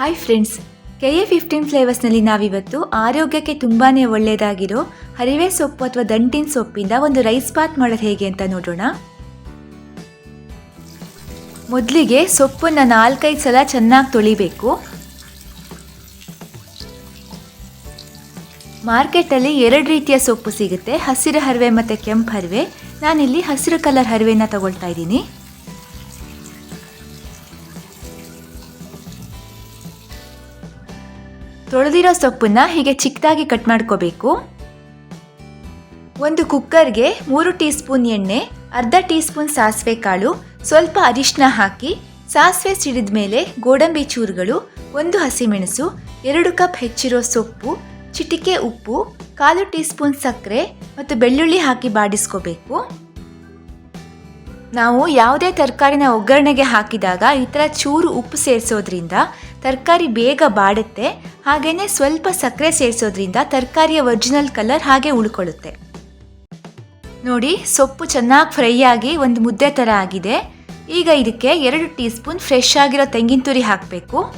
Hi friends K A fifteen ಫ್ಲೇವರ್ಸ್ನಲ್ಲಿ ನಾವಿವತ್ತು ಆರೋಗ್ಯಕ್ಕೆ ತುಂಬಾ ಒಳ್ಳೆಯದಾಗಿರೋ ಹರಿವೆ ಸೊಪ್ಪು ಅಥವಾ ದಂಟಿನ ಸೊಪ್ಪಿಂದ ಒಂದು ರೈಸ್ ಬಾತ್ ಮಾಡೋದು ಹೇಗೆ ಅಂತ ನೋಡೋಣ. ಮೊದಲಿಗೆ ಸೊಪ್ಪನ್ನು ನಾಲ್ಕೈದು ಸಲ ಚೆನ್ನಾಗಿ ತೊಳಿಬೇಕು. ಮಾರ್ಕೆಟಲ್ಲಿ ಎರಡು ರೀತಿಯ ಸೊಪ್ಪು ಸಿಗುತ್ತೆ, ಹಸಿರು ಹರಿವೆ ಮತ್ತು ಕೆಂಪು ಹರಿವೆ. ನಾನಿಲ್ಲಿ ಹಸಿರು ಕಲರ್ ಹರಿವೆನ ತಗೊಳ್ತಾ ಇದ್ದೀನಿ. ತೊಳೆದಿರೋ ಸೊಪ್ಪನ್ನ ಹೀಗೆ ಚಿಕ್ಕದಾಗಿ ಕಟ್ ಮಾಡ್ಕೋಬೇಕು. ಒಂದು ಕುಕ್ಕರ್ಗೆ ಮೂರು ಟೀ ಸ್ಪೂನ್ ಎಣ್ಣೆ, ಅರ್ಧ ಟೀ ಸ್ಪೂನ್ ಸಾಸಿವೆ ಕಾಳು, ಸ್ವಲ್ಪ ಅರಿಶಿನ ಹಾಕಿ, ಸಾಸಿವೆ ಸಿಡಿದ ಮೇಲೆ ಗೋಡಂಬಿ ಚೂರುಗಳು, ಒಂದು ಹಸಿಮೆಣಸು, ಎರಡು ಕಪ್ ಹೆಚ್ಚಿರೋ ಸೊಪ್ಪು, ಚಿಟಿಕೆ ಉಪ್ಪು, ಕಾಲು ಟೀ ಸ್ಪೂನ್ ಸಕ್ಕರೆ ಮತ್ತು ಬೆಳ್ಳುಳ್ಳಿ ಹಾಕಿ ಬಾಡಿಸ್ಕೋಬೇಕು. ನಾವು ಯಾವುದೇ ತರಕಾರಿನ ಒಗ್ಗರಣೆಗೆ ಹಾಕಿದಾಗ ಈ ಥರ ಚೂರು ಉಪ್ಪು ಸೇರಿಸೋದ್ರಿಂದ ತರಕಾರಿ ಬೇಗ ಬಾಡುತ್ತೆ. ಹಾಗೆಯೇ ಸ್ವಲ್ಪ ಸಕ್ಕರೆ ಸೇರಿಸೋದ್ರಿಂದ ತರಕಾರಿಯ ಒರಿಜಿನಲ್ ಕಲರ್ ಹಾಗೆ ಉಳ್ಕೊಳ್ಳುತ್ತೆ. ನೋಡಿ, ಸೊಪ್ಪು ಚೆನ್ನಾಗಿ ಫ್ರೈ ಆಗಿ ಒಂದು ಮುದ್ದೆ ಥರ ಆಗಿದೆ. ಈಗ ಇದಕ್ಕೆ ಎರಡು ಟೀ ಸ್ಪೂನ್ ಫ್ರೆಶ್ ಆಗಿರೋ ತೆಂಗಿನ ತುರಿ ಹಾಕಬೇಕು.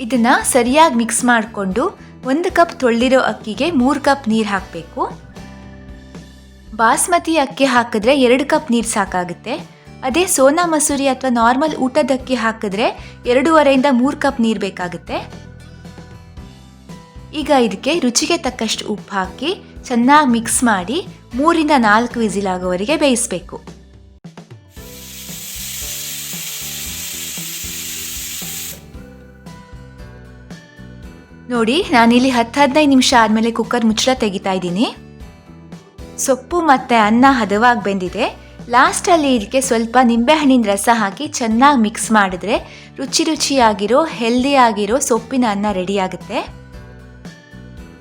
ಇದನ್ನು ಸರಿಯಾಗಿ ಮಿಕ್ಸ್ ಮಾಡಿಕೊಂಡು ಒಂದು ಕಪ್ ತೊಳೆದಿರೋ ಅಕ್ಕಿಗೆ ಮೂರು ಕಪ್ ನೀರು ಹಾಕಬೇಕು. ಬಾಸ್ಮತಿ ಅಕ್ಕಿ ಹಾಕಿದ್ರೆ ಎರಡು ಕಪ್ ನೀರು ಸಾಕಾಗುತ್ತೆ. ಅದೇ ಸೋನಾ ಮಸೂರಿ ಅಥವಾ ನಾರ್ಮಲ್ ಊಟದ ಅಕ್ಕಿ ಹಾಕಿದ್ರೆ ಎರಡೂವರೆಯಿಂದ ಮೂರು ಕಪ್ ನೀರು ಬೇಕಾಗುತ್ತೆ. ಈಗ ಇದಕ್ಕೆ ರುಚಿಗೆ ತಕ್ಕಷ್ಟು ಉಪ್ಪು ಹಾಕಿ ಚೆನ್ನಾಗಿ ಮಿಕ್ಸ್ ಮಾಡಿ ಮೂರಿಂದ ನಾಲ್ಕು ವಿಸಿಲ್ ಆಗೋವರೆಗೆ ಬೇಯಿಸಬೇಕು. ನೋಡಿ ನಾನಿಲ್ಲಿ ಹತ್ತು ಹದಿನೈದು ನಿಮಿಷ ಆದಮೇಲೆ ಕುಕ್ಕರ್ ಮುಚ್ಚಳ ತೆಗಿತಾ ಇದ್ದೀನಿ. ಸೊಪ್ಪು ಮತ್ತು ಅನ್ನ ಹದವಾಗಿ ಬೆಂದಿದೆ. ಲಾಸ್ಟಲ್ಲಿ ಇದಕ್ಕೆ ಸ್ವಲ್ಪ ನಿಂಬೆಹಣ್ಣಿನ ರಸ ಹಾಕಿ ಚೆನ್ನಾಗಿ ಮಿಕ್ಸ್ ಮಾಡಿದ್ರೆ ರುಚಿ ರುಚಿಯಾಗಿರೋ ಹೆಲ್ದಿ ಆಗಿರೋ ಸೊಪ್ಪಿನ ಅನ್ನ ರೆಡಿ ಆಗುತ್ತೆ.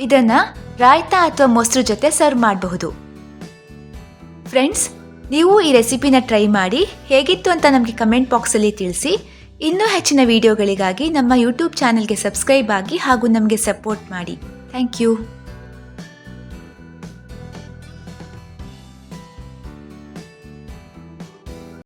ಇದನ್ನು ರಾಯ್ತಾ ಅಥವಾ ಮೊಸರು ಜೊತೆ ಸರ್ವ್ ಮಾಡಬಹುದು. ಫ್ರೆಂಡ್ಸ್ ನೀವು ಈ ರೆಸಿಪಿನ ಟ್ರೈ ಮಾಡಿ ಹೇಗಿತ್ತು ಅಂತ ನಮಗೆ ಕಮೆಂಟ್ ಬಾಕ್ಸಲ್ಲಿ ತಿಳಿಸಿ. ಇನ್ನೂ ಹೆಚ್ಚಿನ ವಿಡಿಯೋಗಳಿಗಾಗಿ ನಮ್ಮ ಯೂಟ್ಯೂಬ್ ಚಾನಲ್ಗೆ ಸಬ್ಸ್ಕ್ರೈಬ್ ಆಗಿ ಹಾಗೂ ನಮಗೆ ಸಪೋರ್ಟ್ ಮಾಡಿ. Thank you